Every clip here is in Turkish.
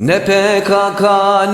Ne PKK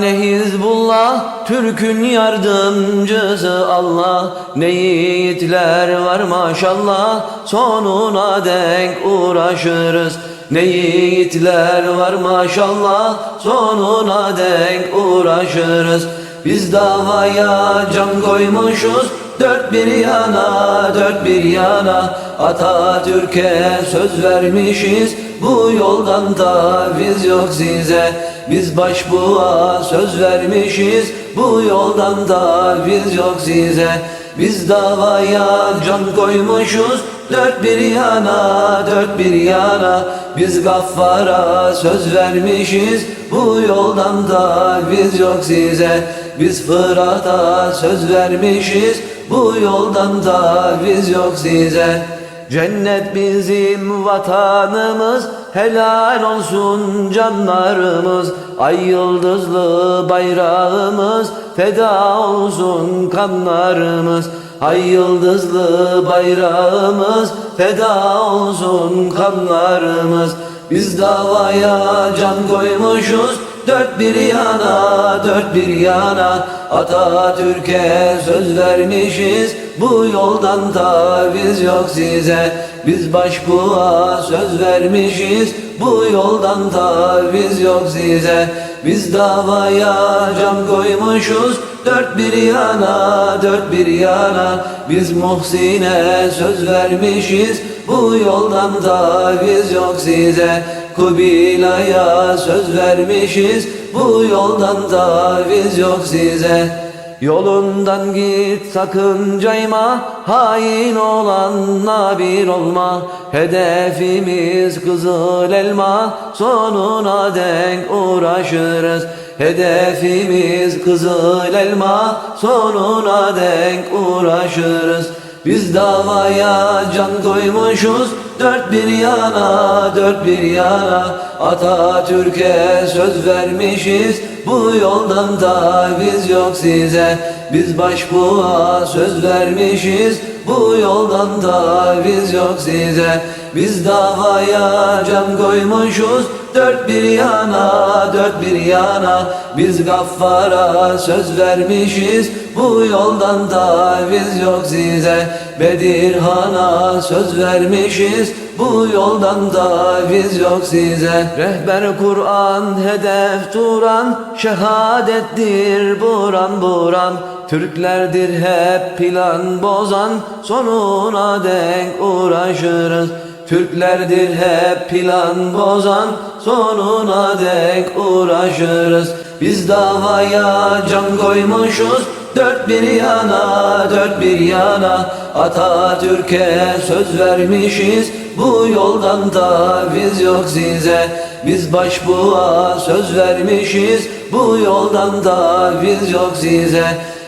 ne Hizbullah Türk'ün yardımcısı Allah. Ne yiğitler var maşallah Sonuna denk uğraşırız. Ne yiğitler var maşallah Sonuna denk uğraşırız. Biz davaya can koymuşuz Dört bir yana, dört bir yana. Atatürk'e söz vermişiz Bu yoldan taviz yok size Biz başbuğa söz vermişiz Bu yoldan taviz yok size. Biz davaya can koymuşuz Dört bir yana, dört bir yana. Biz gaffara söz vermişiz Bu yoldan taviz yok size. Biz Fırat'a söz vermişiz Bu yoldan taviz yok size Cennet bizim vatanımız Helal olsun canlarımız. Ay yıldızlı bayrağımız Feda olsun kanlarımız. Ay yıldızlı bayrağımız Feda olsun kanlarımız. Biz davaya can koymuşuz Dört bir yana, dört bir yana. Atatürk'e söz vermişiz. Bu yoldan taviz yok size. Biz başbuğa söz vermişiz. Bu yoldan taviz yok size. Biz davaya can koymuşuz. Dört bir yana, dört bir yana. Biz Muhsin'e söz vermişiz. Bu yoldan taviz yok size Kubilay'a söz vermişiz. Bu yoldan taviz yok size. Yolundan git sakın cayma. Hain olanla bir olma. Hedefimiz kızıl elma. Sonuna denk uğraşırız. Hedefimiz kızıl elma. Sonuna denk uğraşırız Biz davaya can koymuşuz Dört bir yana, dört bir yana. Atatürk'e söz vermişiz Bu yoldan taviz yok size. Biz başbuğa söz vermişiz Bu yoldan taviz yok size. Biz davaya can koymuşuz Dört bir yana, dört bir yana Biz gaffara söz vermişiz. Bu yoldan taviz yok size Bedirhan'a söz vermişiz. Bu yoldan taviz yok size Rehber Kur'an hedef duran Şehadettir buran buran. Türklerdir hep plan bozan Sonuna denk uğraşırız Türklerdir hep plan bozan Sonuna dek uğraşırız. Biz davaya can koymuşuz Dört bir yana, dört bir yana. Atatürk'e söz vermişiz Bu yoldan taviz yok size. Biz başbuğa söz vermişiz Bu yoldan taviz yok size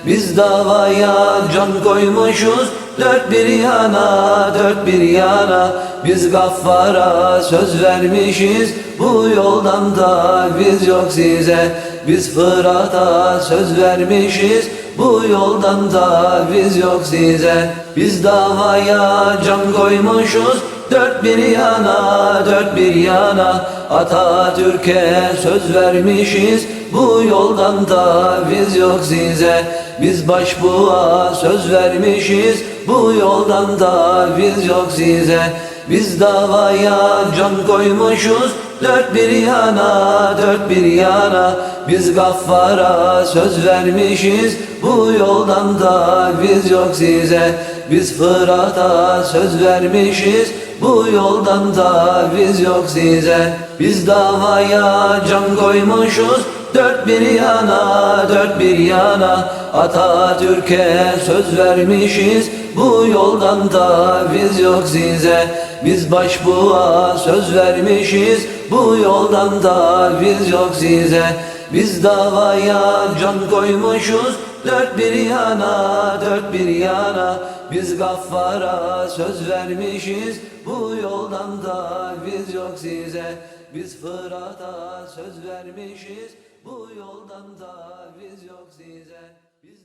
Biz davaya can koymuşuz Dört bir yana, dört bir yana. Biz gaffara söz vermişiz Bu yoldan taviz yok size. Biz Fırat'a söz vermişiz Bu yoldan taviz yok size. Biz davaya can koymuşuz. Dört bir yana, dört bir yana. Atatürk'e söz vermişiz. Bu yoldan taviz yok size. Biz başbuğa söz vermişiz. Bu yoldan taviz yok size. Biz davaya can koymuşuz Dört bir yana, dört bir yana. Biz gaffara söz vermişiz. Bu yoldan taviz yok size. Biz Fırat'a söz vermişiz. Bu yoldan taviz yok size. Biz davaya can koymuşuz. Dört bir yana, dört bir yana. Atatürk'e söz vermişiz Bu yoldan taviz yok size. Biz başbuğa söz vermişiz. Bu yoldan taviz yok size. Biz davaya can koymuşuz. Dört bir yana, dört bir yana. Biz gaffara söz vermişiz. Bu yoldan taviz yok size. Biz Fırat'a söz vermişiz. Bu yoldan taviz yok size. Biz